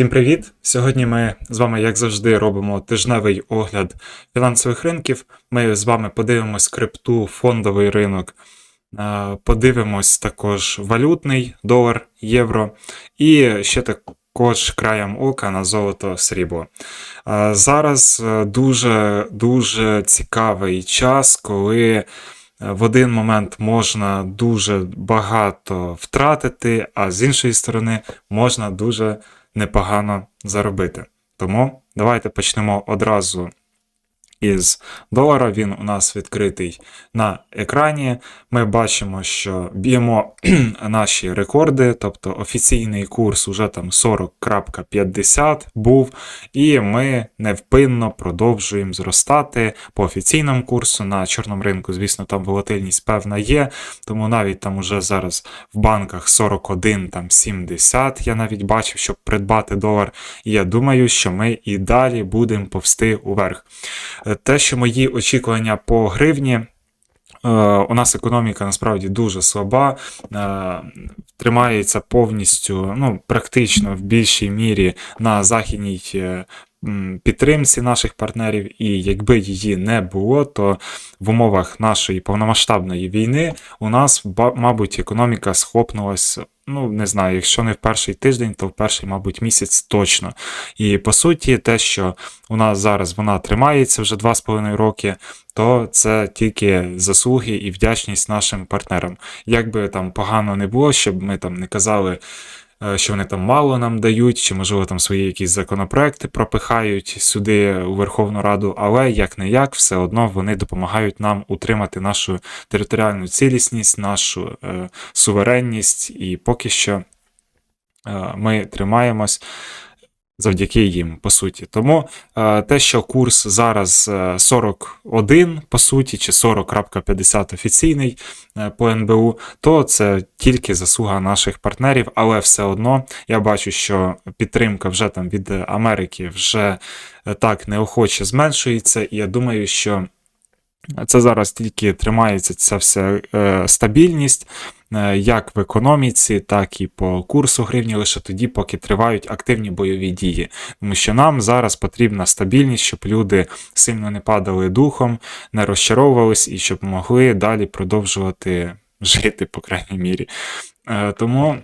Всім привіт! Сьогодні ми з вами, як завжди, робимо тижневий огляд фінансових ринків. Ми з вами подивимось крипту, фондовий ринок, е, подивимось також валютний долар, євро, і ще також краєм ока на золото срібло. Е, Зараз е, дуже дуже цікавий час, коли в один момент можна дуже багато втратити, а з іншої сторони можна дуже непогано заробити. Тому давайте почнемо одразу із долара. Він у нас відкритий на екрані. Ми бачимо, що б'ємо наші рекорди, тобто офіційний курс уже там 40.50 був, і ми невпинно продовжуємо зростати по офіційному курсу на чорному ринку. Звісно, там волатильність певна є, тому навіть там уже зараз в банках 41 там 70. Я навіть бачив, щоб придбати долар. І я думаю, що ми і далі будемо повсти уверх. Е, Те, що мої очікування по гривні. е, У нас економіка насправді дуже слаба, е, тримається повністю, ну, практично в більшій мірі на західній підтримці наших партнерів, і якби її не було, то в умовах нашої повномасштабної війни у нас, мабуть, економіка схлопнулась. Ну, не знаю, якщо не в перший тиждень, то в перший, мабуть, місяць точно. І по суті, те, що у нас зараз вона тримається вже 2,5 роки, то це тільки заслуги і вдячність нашим партнерам. Як би там погано не було, щоб ми там не казали, що вони там мало нам дають, чи можливо там свої якісь законопроекти пропихають сюди у Верховну Раду, але як не як, все одно вони допомагають нам утримати нашу територіальну цілісність, нашу е, суверенність, і поки що е, ми тримаємось завдяки їм, по суті. Тому е, те, що курс зараз е, 41, по суті, чи 40.50 офіційний е, по НБУ, то це тільки заслуга наших партнерів, але все одно я бачу, що підтримка вже там від Америки вже е, так неохоче зменшується, і я думаю, що. Це зараз тільки тримається ця вся е, стабільність, е, як в економіці, так і по курсу гривні, лише тоді, поки тривають активні бойові дії. Тому що нам зараз потрібна стабільність, щоб люди сильно не падали духом, не розчаровувались і щоб могли далі продовжувати жити, по крайній мірі. Е, тому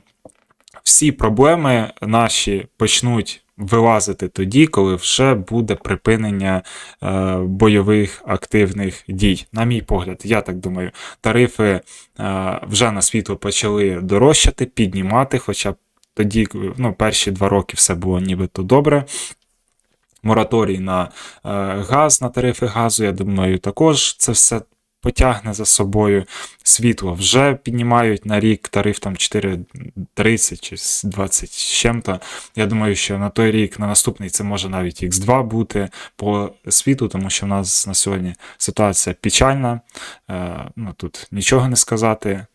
всі проблеми наші почнуть вилазити тоді, коли вже буде припинення е, бойових активних дій. На мій погляд, я так думаю, тарифи е, вже на світло почали дорожчати, піднімати, хоча тоді, ну, перші два роки все було нібито добре. Мораторій на е, газ, на тарифи газу, я думаю, також це все потягне за собою. Світло вже піднімають на рік тариф там 4,30 чи 20 з чим-то. Я думаю, що на той рік, на наступний, це може навіть X2 бути по світу, тому що в нас на сьогодні ситуація печальна. Е, ну, тут нічого не сказати.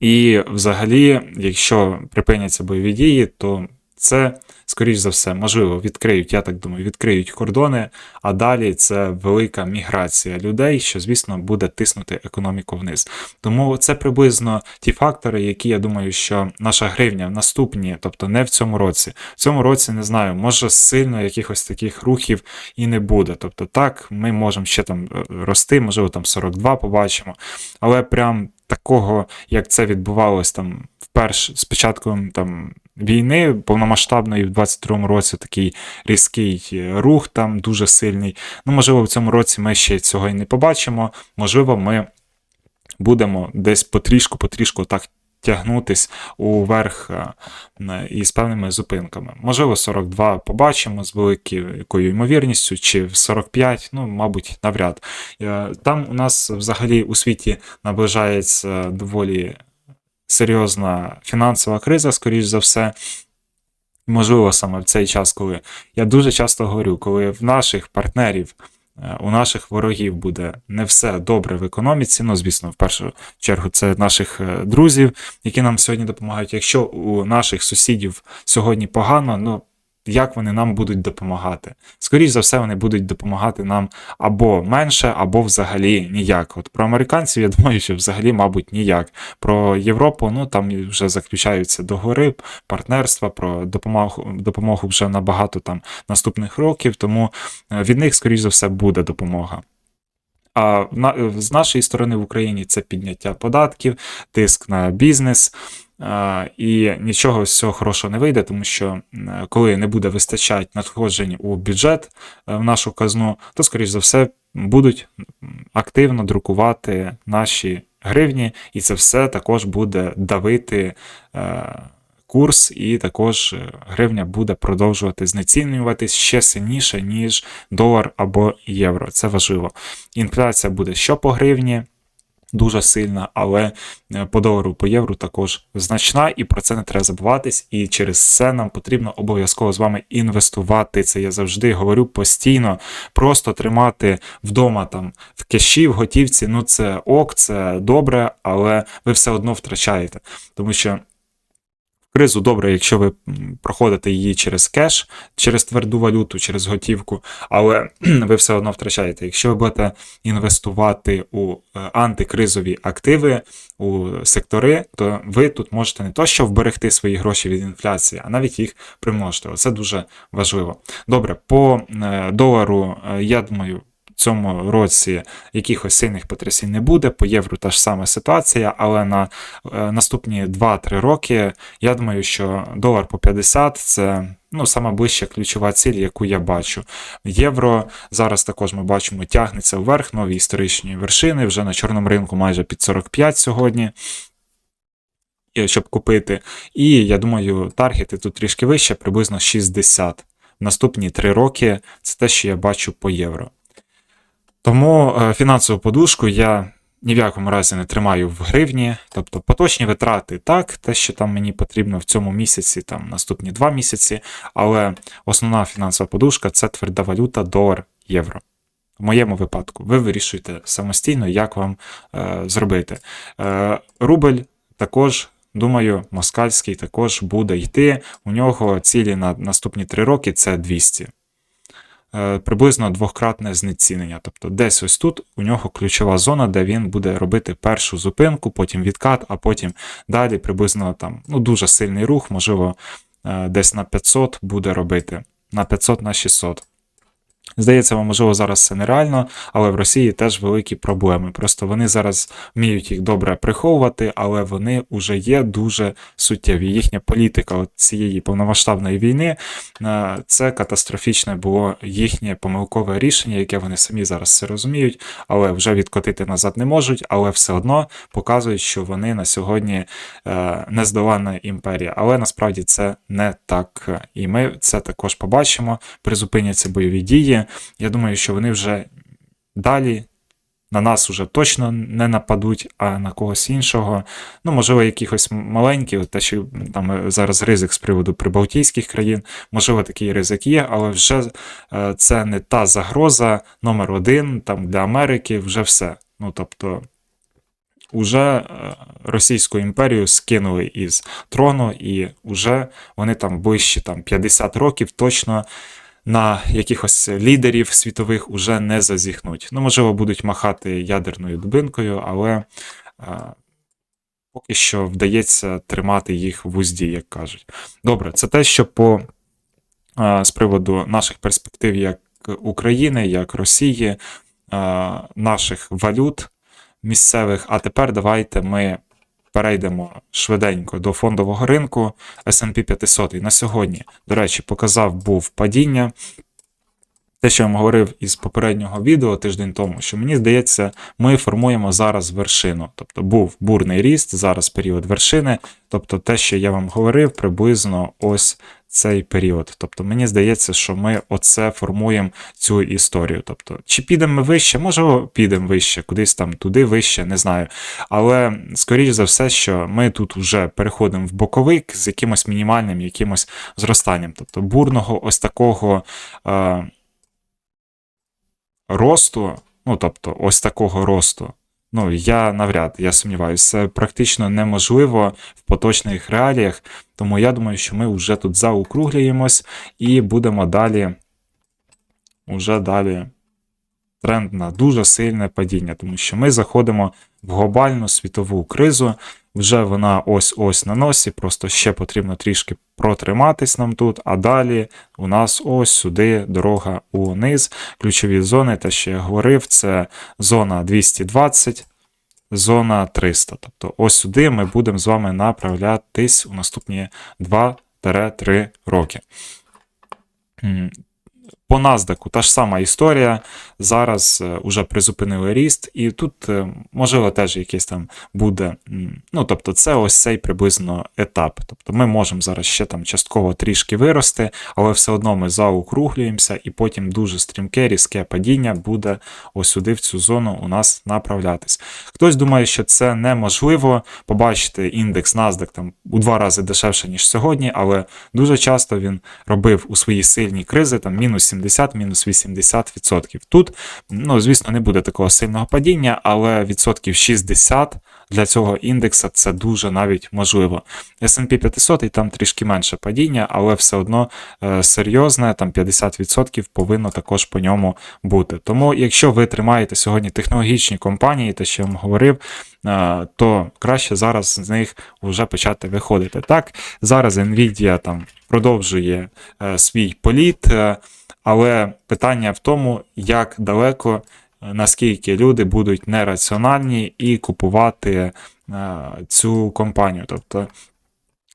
І взагалі, якщо припиняться бойові дії, то це, скоріш за все, можливо, відкриють, я так думаю, відкриють кордони, а далі це велика міграція людей, що, звісно, буде тиснути економіку вниз. Тому це приблизно ті фактори, які я думаю, що наша гривня в наступні, тобто не в цьому році. В цьому році не знаю, може сильно якихось таких рухів і не буде. Тобто, так, ми можемо ще там е, рости, можливо, там 42 побачимо, але прям такого, як це відбувалось там вперше з початком там війни повномасштабної в 22-му році такий різкий е, рух там дуже сильний. Ну, можливо, в цьому році ми ще цього і не побачимо. Можливо, ми будемо десь потрішку-потрішку так тягнутись уверх е, е, і з певними зупинками. Можливо, 42 побачимо з великою ймовірністю, чи в 45, ну, мабуть, навряд. Е, Там у нас взагалі у світі наближається доволі серйозна фінансова криза, скоріш за все. Можливо, саме в цей час, коли я дуже часто говорю, коли в наших партнерів, е, у наших ворогів буде не все добре в економіці. Ну, звісно, в першу чергу, це наших е, друзів, які нам сьогодні допомагають. Якщо у наших сусідів сьогодні погано, ну як вони нам будуть допомагати. Скоріше за все, вони будуть допомагати нам або менше, або взагалі ніяк. От про американців я думаю, що взагалі, мабуть, ніяк. Про Європу, ну там вже заключаються договори, партнерства, про допомогу допомогу вже на багато там наступних років, тому е, від них, скоріш за все, буде допомога. А з нашої сторони в Україні це підняття податків, тиск на бізнес. І нічого з цього хорошого не вийде, тому що коли не буде вистачати надходжень у бюджет е, в нашу казну, то, скоріш за все, будуть активно друкувати наші гривні, і це все також буде давити е, курс, і також е, гривня буде продовжувати знецінюватись ще сильніше, ніж долар або євро. Це важливо. Інфляція буде що по гривні. Дуже сильна, але е, по долару, по євро також значна, і про це не треба забуватись. І через це нам потрібно обов'язково з вами інвестувати. Це я завжди говорю постійно. Просто тримати вдома там в кеші, в готівці. Ну це ок, це добре, але ви все одно втрачаєте. Тому що кризу добре, якщо ви проходите її через кеш, через тверду валюту, через готівку, але ви все одно втрачаєте. Якщо ви будете інвестувати у е, антикризові активи, у сектори, то ви тут можете не то, що вберегти свої гроші від інфляції, а навіть їх примножити. Це дуже важливо. Добре, по е, долару, е, я думаю. Цьому році якихось сильних потрясінь не буде. По євро та ж сама ситуація, але на е, наступні 2-3 роки я думаю, що долар по 50 це ну, сама ближча ключова ціль, яку я бачу. Євро зараз також ми бачимо тягнеться вверх, нові історичні вершини. Вже на чорному ринку майже під 45 сьогодні. е, Щоб купити. І я думаю, таргети тут трішки вище, приблизно 60. Наступні 3 роки це те, що я бачу по євро. Тому е, фінансову подушку я ні в якому разі не тримаю в гривні. Тобто поточні витрати так, те, що там мені потрібно в цьому місяці, там наступні два місяці, але основна фінансова подушка це тверда валюта, долар, євро. В моєму випадку, ви вирішуєте самостійно, як вам е, зробити. Е, рубль також. Думаю, москальський також буде йти. У нього цілі на наступні три роки це 200 е, приблизно двократне знецінення. Тобто десь ось тут у нього ключова зона, де він буде робити першу зупинку, потім відкат, а потім далі приблизно там ну, дуже сильний рух, можливо, е, десь на 500 буде робити. На 500 на 600. Здається, вам, можливо, зараз це нереально, але в Росії теж великі проблеми. Просто вони зараз вміють їх добре приховувати, але вони вже є дуже суттєві. Їхня політика цієї повномасштабної війни е, це катастрофічне було їхнє помилкове рішення, яке вони самі зараз все розуміють, але вже відкотити назад не можуть, але все одно показують, що вони на сьогодні е, нездоланна імперія. Але насправді це не так. І ми це також побачимо. Призупиняться бойові дії. Я думаю, що вони вже далі на нас вже точно не нападуть, а на когось іншого. Ну, можливо, якихось маленьких, те, що там е, зараз ризик з приводу прибалтійських країн, можливо, такий ризик є, але вже е, це не та загроза номер один там для Америки, вже все. Ну, тобто. Уже е, Російську імперію скинули із трону, і вже вони там ближче там 50 років точно на якихось лідерів світових уже не зазіхнуть. Ну, можливо, будуть махати ядерною дубинкою, але а, поки що вдається тримати їх в узді, як кажуть. Добре, це те, що по а, з приводу наших перспектив як України, як Росії, а, наших валют місцевих. А тепер давайте ми перейдемо швиденько до фондового ринку S&P 500. І на сьогодні, до речі, показав був падіння. Те, що я вам говорив із попереднього відео тиждень тому, що мені здається, ми формуємо зараз вершину. Тобто був бурний ріст, зараз період вершини. Тобто те, що я вам говорив, приблизно ось цей період. Тобто мені здається, що ми оце формуємо цю історію. Тобто, чи підемо ми вище, можливо, підемо вище, кудись там туди вище, не знаю. Але скоріш за все, що ми тут вже переходимо в боковик з якимось мінімальним якимось зростанням. Тобто бурного ось такого. Е- Росту, ну тобто, ось такого росту, Ну, я навряд, я сумніваюся, це практично неможливо в поточних реаліях. Тому я думаю, що ми вже тут заукруглюємось і будемо далі. Уже далі тренд на дуже сильне падіння, тому що ми заходимо в глобальну світову кризу. Вже вона ось-ось на носі, просто ще потрібно трішки протриматись нам тут, а далі у нас ось сюди дорога униз. Ключові зони, те, що я говорив, це зона 220, зона 300. Тобто ось сюди ми будемо з вами направлятись у наступні 2-3 роки. По NASDAQ та ж сама історія. Зараз е, уже призупинили ріст, і тут, е, можливо, теж якийсь там буде. Ну, тобто, це ось цей приблизно етап. Тобто ми можемо зараз ще там частково трішки вирости, але все одно ми заокруглюємося, і потім дуже стрімке, різке падіння буде ось сюди, в цю зону у нас направлятись. Хтось думає, що це неможливо побачити індекс NASDAQ там у два рази дешевше, ніж сьогодні, але дуже часто він робив у свої сильні кризи там мінус 70, мінус 80%. Тут, ну, звісно, не буде такого сильного падіння, але відсотків 60 для цього індекса це дуже навіть можливо. S&P 500 і там трішки менше падіння, але все одно е, серйозне, там 50% повинно також по ньому бути. Тому, якщо ви тримаєте сьогодні технологічні компанії, те, що я вам говорив, е, то краще зараз з них вже почати виходити. Так, зараз Nvidia там продовжує е, свій політ, але питання в тому, як далеко, е, наскільки люди будуть нераціональні і купувати е, цю компанію. Тобто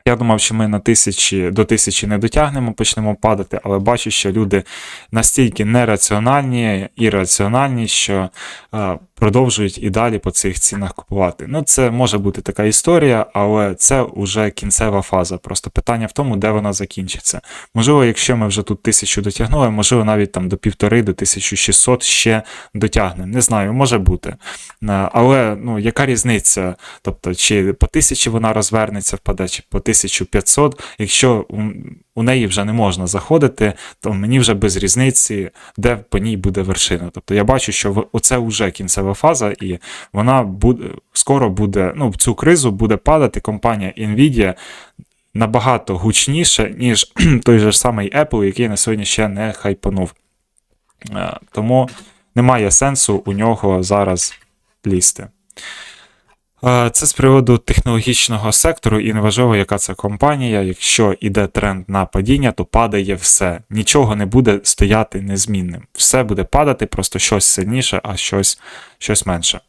я думав, що ми на тисячі до тисячі не дотягнемо, почнемо падати, але бачу, що люди настільки нераціональні і раціональні, що е, продовжують і далі по цих цінах купувати. Ну, це може бути така історія, але це вже кінцева фаза. Просто питання в тому, де вона закінчиться. Можливо, якщо ми вже тут тисячу дотягнули, можливо, навіть там до півтори, до 1600 ще дотягнемо. Не знаю, може бути. Е, Але ну, яка різниця? Тобто, чи по тисячі вона розвернеться, впаде, чи по 1500, якщо у, неї вже не можна заходити, то мені вже без різниці, де по ній буде вершина. Тобто я бачу, що оце вже кінцева фаза, і вона буде скоро буде, ну, в цю кризу буде падати компанія Nvidia набагато гучніше, ніж той же самий Apple, який на сьогодні ще не хайпанув. Е, Тому немає сенсу у нього зараз лізти. Е, Це з приводу технологічного сектору, і неважливо, яка це компанія. Якщо йде тренд на падіння, то падає все. Нічого не буде стояти незмінним. Все буде падати, просто щось сильніше, а щось, щось менше.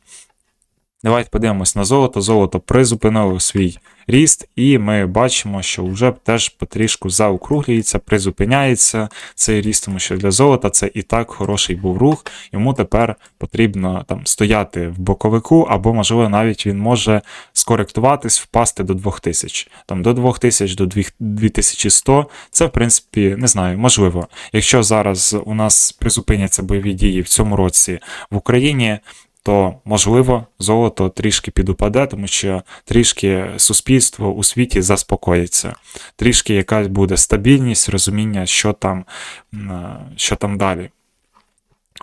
Давайте подивимось на золото. Золото призупинило свій ріст, і ми бачимо, що вже теж потрішку заокруглюється, призупиняється цей ріст, тому що для золота це і так хороший був рух. Йому тепер потрібно там стояти в боковику, або, можливо, навіть він може скоректуватись, впасти до 2000. Там до 2000, до 2100. Це, в принципі, не знаю, можливо. Якщо зараз у нас призупиняться бойові дії в цьому році в Україні, то можливо золото трішки підупаде, тому що трішки суспільство у світі заспокоїться, трішки якась буде стабільність, розуміння, що там, що там далі.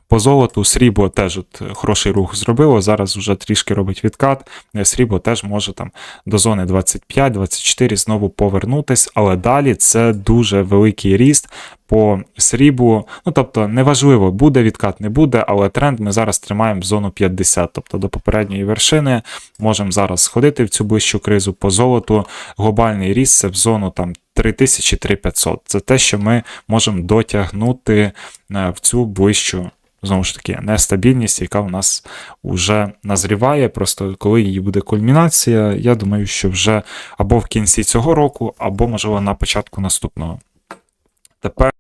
По золоту срібло теж от хороший рух зробило. Зараз вже трішки робить відкат. Е, Срібло теж може там до зони 25-24 знову повернутись, але далі це дуже великий ріст по сріблу. Ну тобто, неважливо, буде відкат, не буде, але тренд ми зараз тримаємо в зону 50, тобто до попередньої вершини. Можемо зараз сходити в цю ближчу кризу по золоту. Глобальний ріст це в зону там 3000-3500. Це те, що ми можемо дотягнути е, в цю ближчу. Знову ж таки, нестабільність, яка у нас вже назріває. Просто коли її буде кульмінація, я думаю, що вже або в кінці цього року, або, можливо, на початку наступного. Тепер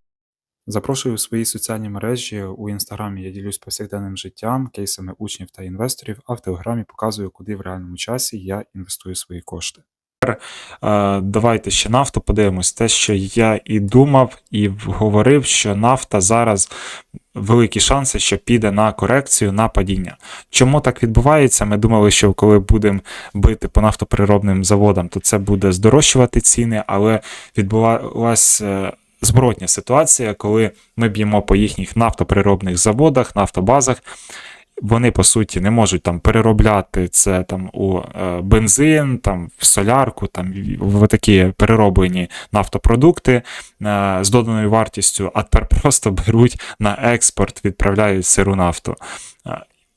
запрошую у свої соціальні мережі. У інстаграмі я ділюсь повсякденним життям, кейсами учнів та інвесторів, а в телеграмі показую, куди в реальному часі я інвестую свої кошти. Тепер давайте ще нафту подивимось. Те, що я і думав, і говорив, що нафта зараз великі шанси, що піде на корекцію, на падіння. Чому так відбувається? Ми думали, що коли будемо бити по нафтопереробним заводам, то це буде здорожчувати ціни, але відбулася е, зворотня ситуація, коли ми б'ємо по їхніх нафтопереробних заводах, нафтобазах. Вони по суті не можуть там переробляти це там у е, бензин, там в солярку, там в такі перероблені нафтопродукти е, з доданою вартістю, а тепер просто беруть на експорт, відправляють сиру нафту.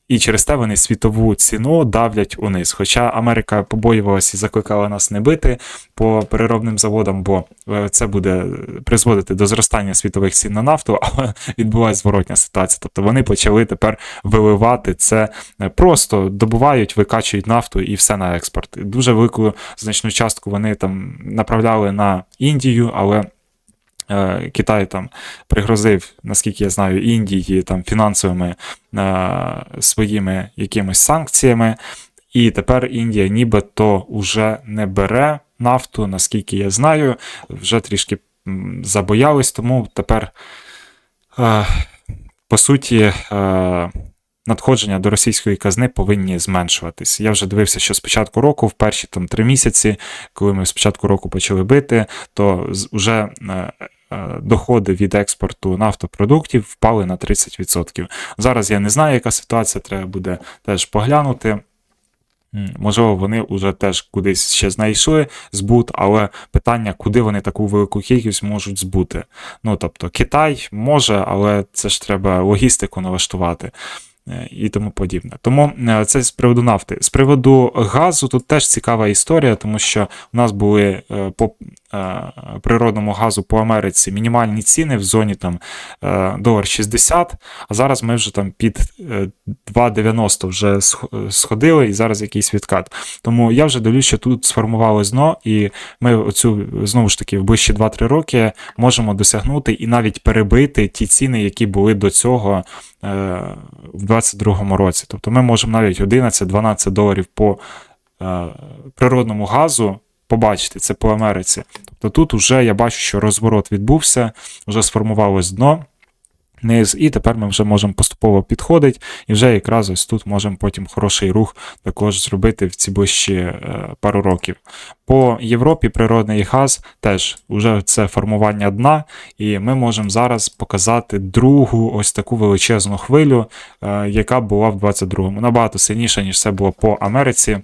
І через те вони світову ціну давлять униз. Хоча Америка побоювалася і закликала нас не бити по переробним заводам, бо е, це буде призводити до зростання світових цін на нафту, але відбувається зворотня ситуація. Тобто вони почали тепер виливати це е, просто добувають, викачують нафту і все на експорт. Дуже велику значну частку вони там направляли на Індію, але. Е, Китай там пригрозив, наскільки я знаю, Індії там фінансовими е, своїми якимись санкціями, і тепер Індія нібито вже не бере нафту, наскільки я знаю, вже трішки забоялись, тому тепер, е, по суті, надходження до російської казни повинні зменшуватись. Я вже дивився, що з початку року, в перші там три місяці, коли ми з початку року почали бити, то вже е, е, доходи від експорту нафтопродуктів впали на 30%. Зараз я не знаю, яка ситуація, треба буде теж поглянути. Можливо, вони вже теж кудись ще знайшли збут, але питання, куди вони таку велику кількість можуть збути. Ну тобто Китай може, але це ж треба логістику налаштувати. Е, І тому подібне. Тому е, це з приводу нафти. З приводу газу тут теж цікава історія, тому що у нас були е, по природному газу по Америці мінімальні ціни в зоні там е, долар 60, а зараз ми вже там під е, 2,90 вже сходили, і зараз якийсь відкат. Тому я вже дивлюсь, що тут сформувалось дно, і ми оцю знову ж таки в ближчі 2-3 роки можемо досягнути і навіть перебити ті ціни, які були до цього е, в 2022 році. Тобто ми можемо навіть 11-12 доларів по е, природному газу побачити це по Америці. Тобто тут вже я бачу, що розворот відбувся, вже сформувалось дно. Низ, і тепер ми вже можемо поступово підходити, і вже якраз ось тут можемо потім хороший рух також зробити в ці ближчі е, пару років. По Європі природний газ теж вже це формування дна, і ми можемо зараз показати другу ось таку величезну хвилю, е, яка була в 22-му. Набагато сильніша, ніж це було по Америці.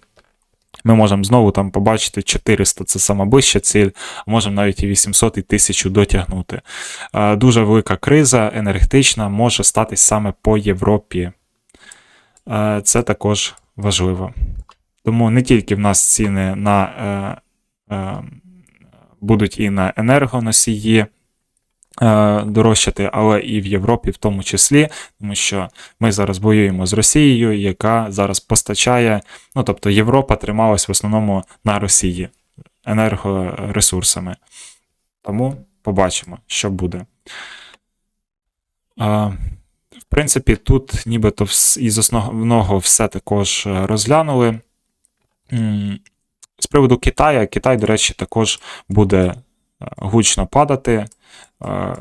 Ми можемо знову там побачити 400, це сама ближча ціль, а можемо навіть і 800 і 1000 дотягнути. Е, Дуже велика криза енергетична може статись саме по Європі. Е, Це також важливо. Тому не тільки в нас ціни на, е, будуть і на енергоносії дорожчати, але і в Європі в тому числі, тому що ми зараз воюємо з Росією, яка зараз постачає, ну тобто Європа трималась в основному на Росії енергоресурсами. Тому побачимо, що буде. В принципі, тут нібито із основного все також е, розглянули. З приводу Китая, Китай, до речі, також буде е, гучно падати е,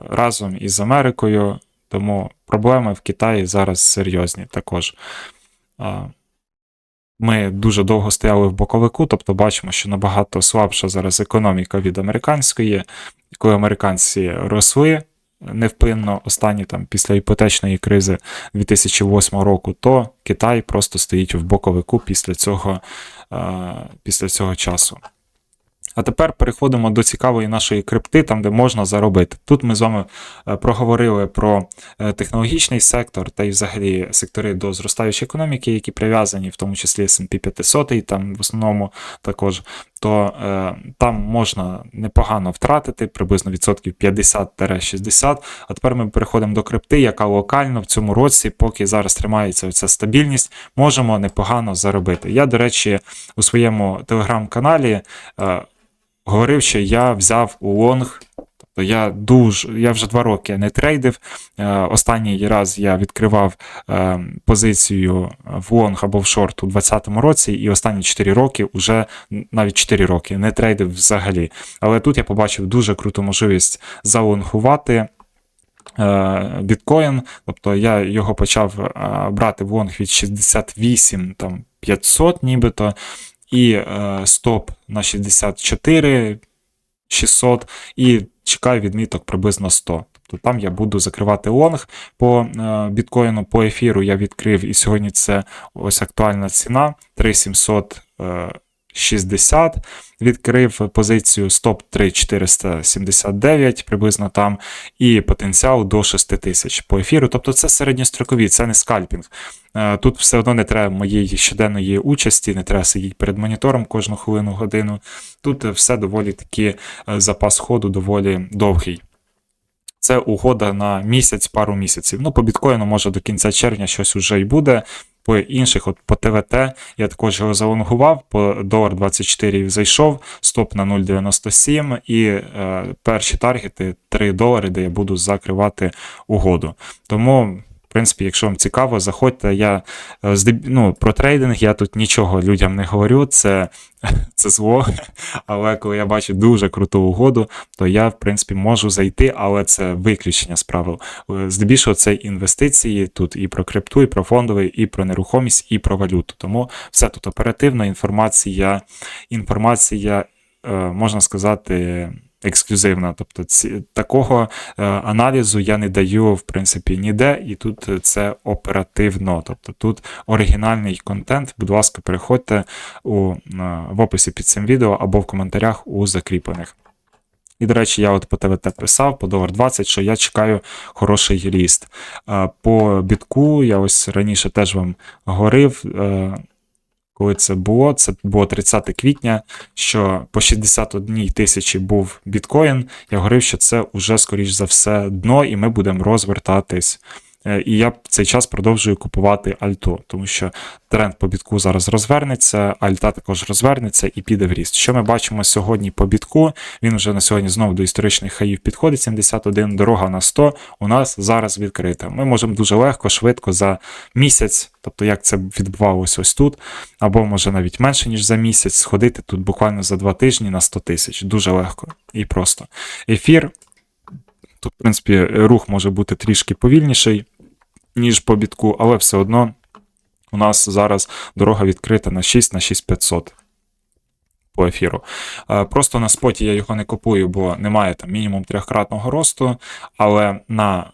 разом із Америкою, тому проблеми в Китаї зараз серйозні також. Ми дуже довго стояли в боковику, тобто бачимо, що набагато слабша зараз економіка від американської, коли американці росли невпинно останні там після іпотечної кризи 2008 року, то Китай просто стоїть в боковику після цього, е, після цього часу. А тепер переходимо до цікавої нашої крипти, там де можна заробити. Тут ми з вами е, проговорили про е, технологічний сектор та й взагалі сектори до зростаючої економіки, які прив'язані, в тому числі S&P 500, і там в основному також. То е, там можна непогано втратити приблизно відсотків 50-60. А тепер ми переходимо до крипти, яка локально в цьому році, поки зараз тримається ця стабільність, можемо непогано заробити. Я, до речі, у своєму телеграм-каналі е, говорив, що я взяв у лонг. Тобто я дуже, я вже два роки не трейдив. Е, Останній раз я відкривав е, позицію в лонг або в шорт у 2020 році, і останні 4 роки, вже навіть 4 роки, не трейдив взагалі. Але тут я побачив дуже круту можливість залонгувати. е, Біткоін, тобто я його почав брати в лонг від 68 там 500 нібито, і е, стоп на 64 600, і чекаю відміток приблизно 100. Тобто там я буду закривати лонг по е, біткоїну, по ефіру я відкрив, і сьогодні це ось актуальна ціна 3760. Відкрив позицію стоп 3479, приблизно там, і потенціал до 6000 по ефіру. Тобто це середньострокові, це не скальпінг. Е, Тут все одно не треба моєї щоденної участі, не треба сидіти перед монітором кожну хвилину годину. Тут е, все доволі таки е, запас ходу доволі довгий. Це угода на місяць, пару місяців. Ну, по біткоїну, може, до кінця червня щось вже й буде. По інших, от по ТВТ, я також його залонгував, по долар 24 зайшов, стоп на 0,97 і е, перші таргети 3 долари, де я буду закривати угоду. Тому. Принципі, якщо вам цікаво, заходьте. Я е, ну, про трейдинг я тут нічого людям не говорю, це, це зло. Але коли я бачу дуже круту угоду, то я, в принципі, можу зайти, але це виключення з правил. Е, Здебільшого це інвестиції тут і про крипту, і про фондовий, і про нерухомість, і про валюту. Тому все тут оперативно, інформація, інформація, е, можна сказати. Ексклюзивна, тобто ці, такого е, аналізу я не даю в принципі ніде, і тут це оперативно. Тобто тут оригінальний контент. Будь ласка, переходьте у, е, в описі під цим відео або в коментарях у закріплених. І, до речі, я от по ТВТ писав, по долар 20, що я чекаю хороший ріст. Е, По бітку я ось раніше теж вам говорив, е, коли це було, це було 30 квітня, що по 61 тисячі був біткоін. Я говорив, що це вже, скоріш за все, дно, і ми будемо розвертатись. Е, І я в цей час продовжую купувати альту, тому що тренд по бітку зараз розвернеться, альта також розвернеться і піде в ріст. Що ми бачимо сьогодні по бітку? Він вже на сьогодні знову до історичних хаїв підходить 71, дорога на 100 у нас зараз відкрита. Ми можемо дуже легко, швидко за місяць, тобто як це відбувалося ось тут, або може навіть менше, ніж за місяць, сходити тут буквально за два тижні на 100 тисяч. Дуже легко і просто. Ефір. Тут, в принципі, рух може бути трішки повільніший, ніж по бітку, але все одно у нас зараз дорога відкрита на 6 на 6500 по ефіру. Е, Просто на споті я його не купую, бо немає там мінімум трьохкратного росту, але на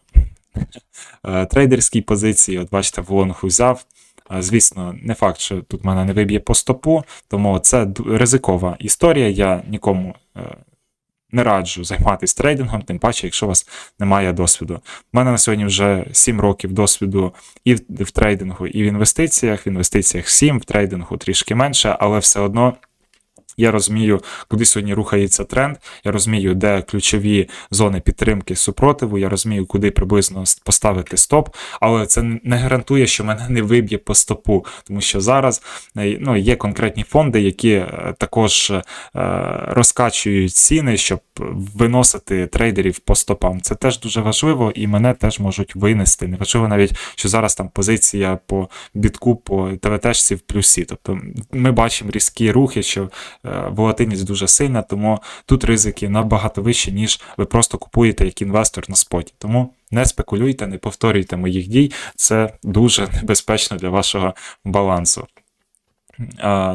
е, трейдерській позиції, от бачите, в лонг взяв. Е, Звісно, не факт, що тут мене не виб'є по стопу, тому це ризикова історія. Я нікому не раджу займатися трейдингом, тим паче, якщо у вас немає досвіду. У мене на сьогодні вже 7 років досвіду і в, трейдингу, і в інвестиціях. В інвестиціях 7, в трейдингу трішки менше, але все одно. Я розумію, куди сьогодні рухається тренд. Я розумію, де ключові зони підтримки супротиву. Я розумію, куди приблизно поставити стоп, але це не гарантує, що мене не виб'є по стопу, тому що зараз е, ну, є конкретні фонди, які е, також е, розкачують ціни, щоб виносити трейдерів по стопам. Це теж дуже важливо, і мене теж можуть винести. Неважливо навіть, що зараз там позиція по бітку, по ТВТшці в плюсі. Тобто ми бачимо різкі рухи, що волатильність дуже сильна, тому тут ризики набагато вищі, ніж ви просто купуєте як інвестор на споті. Тому не спекулюйте, не повторюйте моїх дій. Це дуже небезпечно для вашого балансу.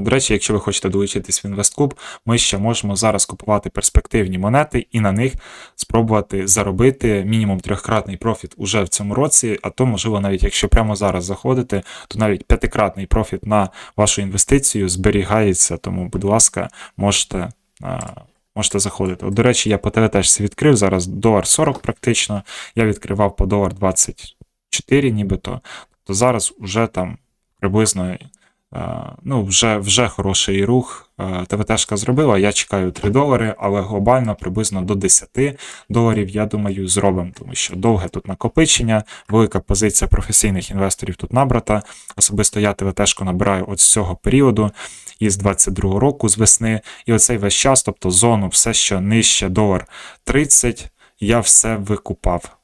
До речі, якщо ви хочете долучитись в інвестклуб, ми ще можемо зараз купувати перспективні монети і на них спробувати заробити мінімум трьохкратний профіт уже в цьому році, а то, можливо, навіть якщо прямо зараз заходите, то навіть п'ятикратний профіт на вашу інвестицію зберігається. Тому, будь ласка, можете. Можете заходити. От, до речі, я по ТВТшці відкрив зараз долар 40 практично. Я відкривав по долар 24 нібито. То зараз вже там приблизно Ну, вже, вже хороший рух. Е, ТВТшка зробила. Я чекаю 3 долари, але глобально приблизно до 10 доларів, я думаю, зробимо, тому що довге тут накопичення, велика позиція професійних інвесторів тут набрата. Особисто я ТВТшку набираю от з цього періоду із 22 року, з весни. І оцей весь час, тобто зону, все, що нижче долар 30, я все викупав.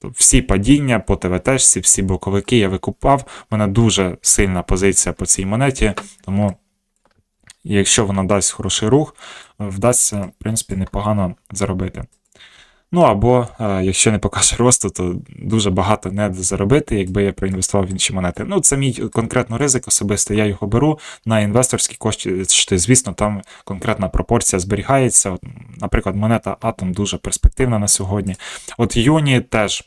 Тобто всі падіння по ТВТшці, всі боковики я викупав. У мене дуже сильна позиція по цій монеті, тому якщо вона дасть хороший рух, вдасться, в принципі, непогано заробити. Ну або е, якщо не покаже росту, то дуже багато не заробити, якби я проінвестував в інші монети. Ну, це мій конкретно ризик особисто. Я його беру на інвесторські кошти. Звісно, там конкретна пропорція зберігається. От, наприклад, монета Атом дуже перспективна на сьогодні. От Юні теж.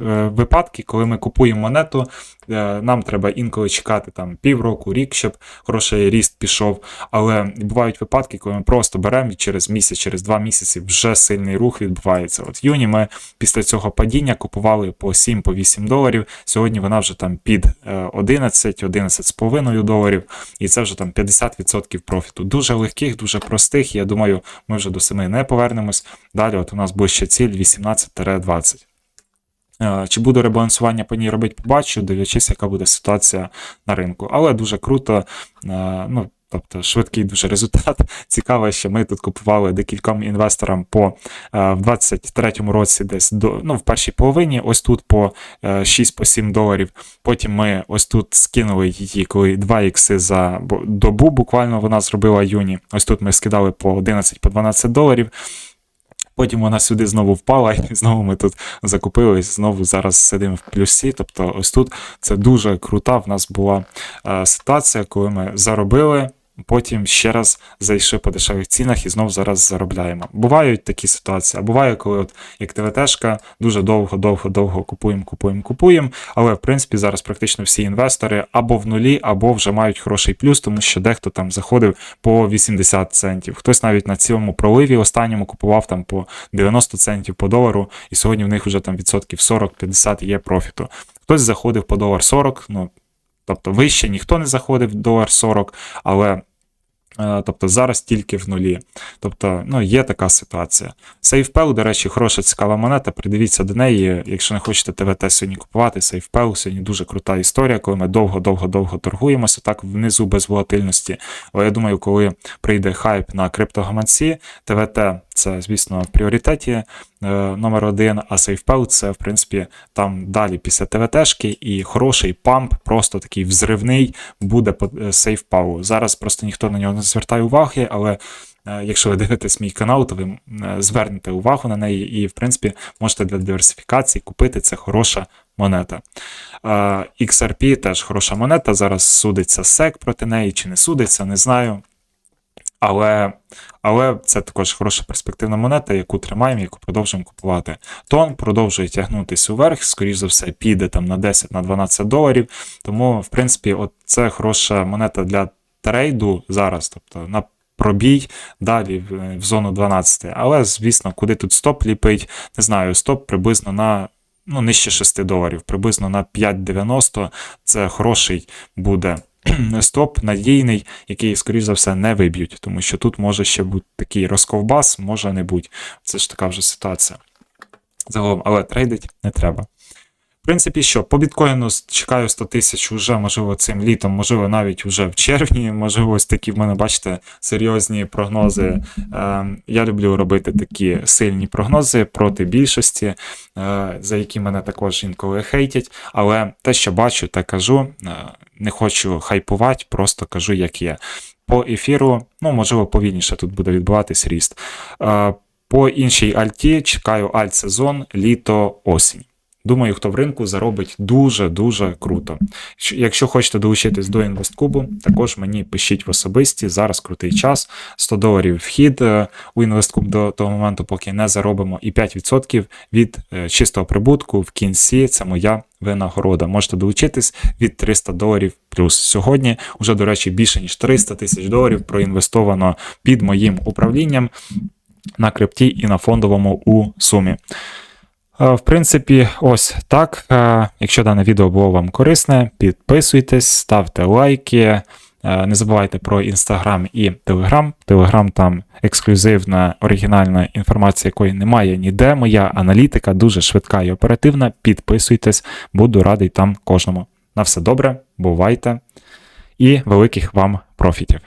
Е, Випадки, коли ми купуємо монету, е, нам треба інколи чекати там півроку, рік, щоб хороший ріст пішов. Але бувають випадки, коли ми просто беремо і через місяць, через два місяці вже сильний рух відбувається. От Юні ми після цього падіння купували по 7 по 8 доларів. Сьогодні вона вже там під е, 11, 11,5 доларів, і це вже там 50% профіту. Дуже легких, дуже простих. Я думаю, ми вже до 7 не повернемось. Далі, от у нас ближча ціль 18-20. Е, Чи буде ребалансування по ній робити, побачу, дивлячись, яка буде ситуація на ринку. Але дуже круто. е, Ну, тобто швидкий дуже результат. Цікаво, що ми тут купували декільком інвесторам по е, в 23-му році, десь до ну, в першій половині, ось тут по е, 6 по 7 доларів. Потім ми ось тут скинули її, коли 2 ікси за добу. Буквально вона зробила юні. Ось тут ми скидали по 11 по 12 доларів. Потім вона сюди знову впала, і знову ми тут закупились, знову зараз сидимо в плюсі. Тобто, ось тут це дуже крута в нас була е, ситуація, коли ми заробили. Потім ще раз зайшли по дешевих цінах і знов зараз заробляємо. Бувають такі ситуації, а буває, коли от як ТВТшка дуже довго, довго, довго купуємо, купуємо, купуємо. Але в принципі зараз практично всі інвестори або в нулі, або вже мають хороший плюс, тому що дехто там заходив по 80 центів. Хтось навіть на цілому проливі останньому купував там по 90 центів по долару, і сьогодні в них вже там відсотків 40-50 є профіту. Хтось заходив по долар 40, ну тобто вище ніхто не заходив в долар 40, але Тобто зараз тільки в нулі. Тобто, ну, є така ситуація. SafePel, до речі, хороша цікава монета. Придивіться до неї. Якщо не хочете ТВТ сьогодні купувати, SafePel сьогодні дуже крута історія, коли ми довго-довго-довго торгуємося, так внизу без волатильності. Але я думаю, коли прийде хайп на криптогаманці, ТВТ це, звісно, в пріоритеті е, номер один, а SafePel це, в принципі, там далі після ТВТшки і хороший памп, просто такий взривний, буде по е, SafePal. Зараз просто ніхто на нього не звертає уваги, але е, якщо ви дивитесь мій канал, то ви звернете увагу на неї і, в принципі, можете для диверсифікації купити це хороша монета. XRP теж хороша монета. Зараз судиться SEC проти неї, чи не судиться, не знаю. Але, але це також хороша перспективна монета, яку тримаємо, яку продовжуємо купувати. Тон продовжує тягнутися вверх, скоріш за все, піде там на 10 на 12 доларів. Тому, в принципі, от це хороша монета для трейду зараз, тобто на пробій далі в, в зону 12. Але, звісно, куди тут стоп ліпить, не знаю, стоп приблизно на. Ну, нижче 6 доларів, приблизно на 5,90 це хороший буде стоп надійний, який, скоріш за все, не виб'ють, тому що тут може ще бути такий розковбас, може не бути. Це ж така вже ситуація. Загалом, але трейдить не треба. В принципі, що, по біткоїну чекаю 100 тисяч вже, можливо, цим літом, можливо, навіть вже в червні, можливо, ось такі в мене, бачите, серйозні прогнози. Е, я люблю робити такі сильні прогнози проти більшості, е, за які мене також інколи хейтять. Але те, що бачу, те кажу. Е, не хочу хайпувати, просто кажу, як є. По ефіру, ну, можливо, повільніше тут буде відбуватись ріст. Е, По іншій альті чекаю альт-сезон, літо, осінь. Думаю, хто в ринку заробить дуже-дуже круто. Якщо хочете долучитись до інвесткубу, також мені пишіть в особисті. Зараз крутий час. 100 доларів вхід е, у інвесткуб до того моменту, поки не заробимо, і 5% від е, чистого прибутку в кінці. Це моя винагорода. Можете долучитись від 300 доларів плюс. Сьогодні вже, до речі, більше ніж 300 тисяч доларів проінвестовано під моїм управлінням на крипті і на фондовому у сумі. Е, В принципі, ось так. Е, Якщо дане відео було вам корисне, підписуйтесь, ставте лайки. Е, Не забувайте про інстаграм і телеграм. Телеграм там ексклюзивна оригінальна інформація, якої немає ніде. Моя аналітика дуже швидка і оперативна. Підписуйтесь, буду радий там кожному. На все добре, бувайте і великих вам профітів.